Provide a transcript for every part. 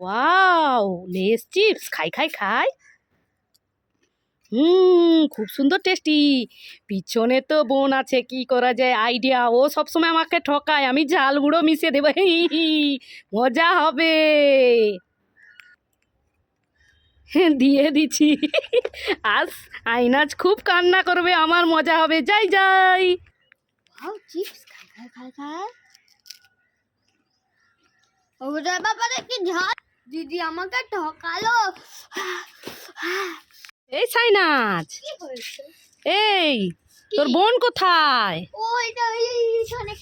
Wow, less chips, খাই খাই খাই। হুম, খুব সুন্দর টেস্টি। পিছনে তো বোন আছে, কি করা যায়, আইডিয়া। ও সবসময় আমাকে ঠকায়, আমি ঝাল গুঁড়ো মিশিয়ে দেবো। মজা হবে। দিয়ে দিচ্ছি। আজ আইনাজ খুব কান্না করবে, আমার মজা হবে। যাই যাই। বাবা কি ঝাল? দিদি আমাকে ঠকালো। এই সাইনাজ। কি হয়েছে? এই তোর বোন কোথায়?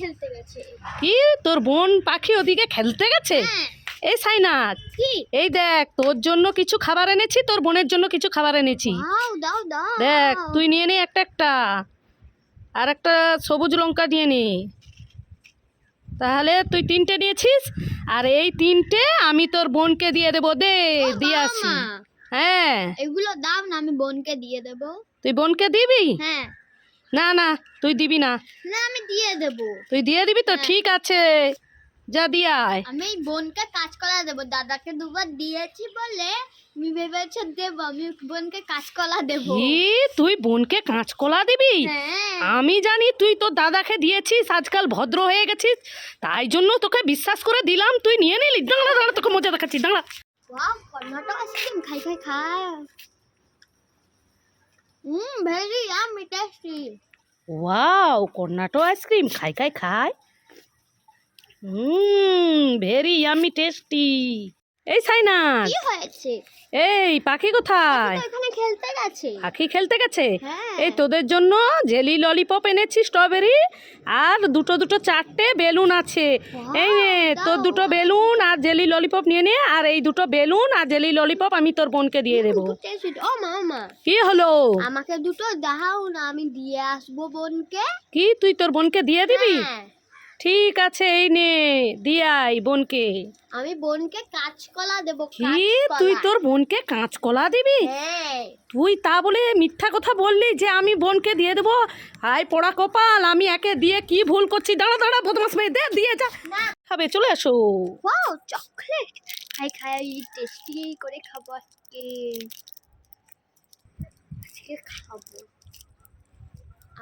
খেলতে গেছে। কি? তোর বোন পাখি ওদিকে খেলতে গেছে? হ্যাঁ। এই সাইনাথ কি? এই দেখ তোর জন্য কিছু খাবার এনেছি তোর বোনের জন্য কিছু খাবার এনেছি। দাও দাও দাও। দেখ তুই নিয়ে নে একটা একটা। আর একটা সবুজ লঙ্কা নিয়ে নে। তাহলে তুই তিনটে নিয়েছিস আর এই তিনটে আমি তোর বোনকে দিয়ে দেবো দে দিয়ে আসি। হ্যাঁ। এগুলো দাও না আমি বোনকে দিয়ে দেবো। তুই বোনকে দিবি? হ্যাঁ। না না তুই দিবি না। না আমি দিয়ে দেবো। তুই দিয়ে দিবি তো হ্যাঁ। ঠিক আছে। যা দিয়ে আয়। আমি বোনকে কাজ করা দেবো দাদাকে দুবার দিয়েছি বলে আমি ভেবেছে দেবো আমি বোনকে কাজ কলা দেবো। কি তুই বোনকে কাঁচকলা দিবি? হ্যাঁ। আমি জানি তুই তোর দাদাকে দিয়েছিস আজকাল ভদ্র হয়ে গেছিস তাই জন্য তোকে বিশ্বাস করে দিলাম তুই নিয়ে নিলি। দাঁড়া দাঁড়া তোকে মজা দেখাচ্ছি দাঁড়া। ওয়াও কর্নাটক আইসক্রিম খাই খাই খাই। হুম very yummy tasty wow Cornetto ice cream খাই খাই খাই। Hmm very yummy tasty. এই সাইনাস কি হয়েছে? এই পাখি কোথায়? এখানে খেলতে গেছে। পাখি খেলতে গেছে? হ্যাঁ। এই তোদের জন্য জেলি ললিপপ এনেছি স্ট্রবেরি আর দুটো দুটো চারটে বেলুন আছে। এই নে তোর। দুটো বেলুন আর জেলি ললিপপ নিয়ে নে আর এই দুটো বেলুন আর জেলি ললিপপ আমি তোর বোনকে দিয়ে দেবো। ও মামা। কি হলো? আমাকে দুটো দাও না আমি দিয়ে আসব বোনকে। কি? তুই তোর বোনকে দিয়ে দিবি? হ্যাঁ। ঠিক আছে এই নে দিয়ে আই বোনকে। আমি বোনকে কাঁচকলা দেবো কি? তুই তোর বোনকে কাঁচকলা দিবি? হ্যাঁ। তুই তা বলে মিথ্যা কথা বললি যে আমি বোনকে দিয়ে দেবো? আয় পড়া কপাল আমি একে দিয়ে কি ভুল করছি? দাঁড়া দাঁড়া বদমাস মেয়ে দে দিয়ে যা। খাবে চলে আসো। Wow chocolate. খাই খাই টেস্টি করে খাব আজকে। আজকে খাব।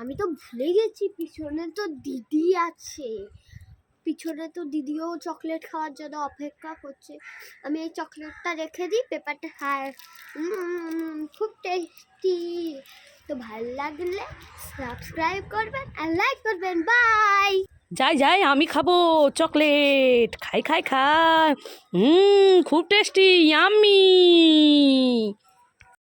আমি তো ভুলে গেছি, পিছনে তো দিদি আছে। পিছনে তো দিদিও চকলেট খাওয়ার জন্য অপেক্ষা করছে। আমি এই চকলেটটা রেখে দিই, পেপারটা খায় খুব টেস্টি তো ভালো লাগলে সাবস্ক্রাইব করবেন আর লাইক করবেন। বাই যাই যাই, আমি খাব চকলেট খাই খাই খাই। হুম খুব টেস্টি ইয়াম্মি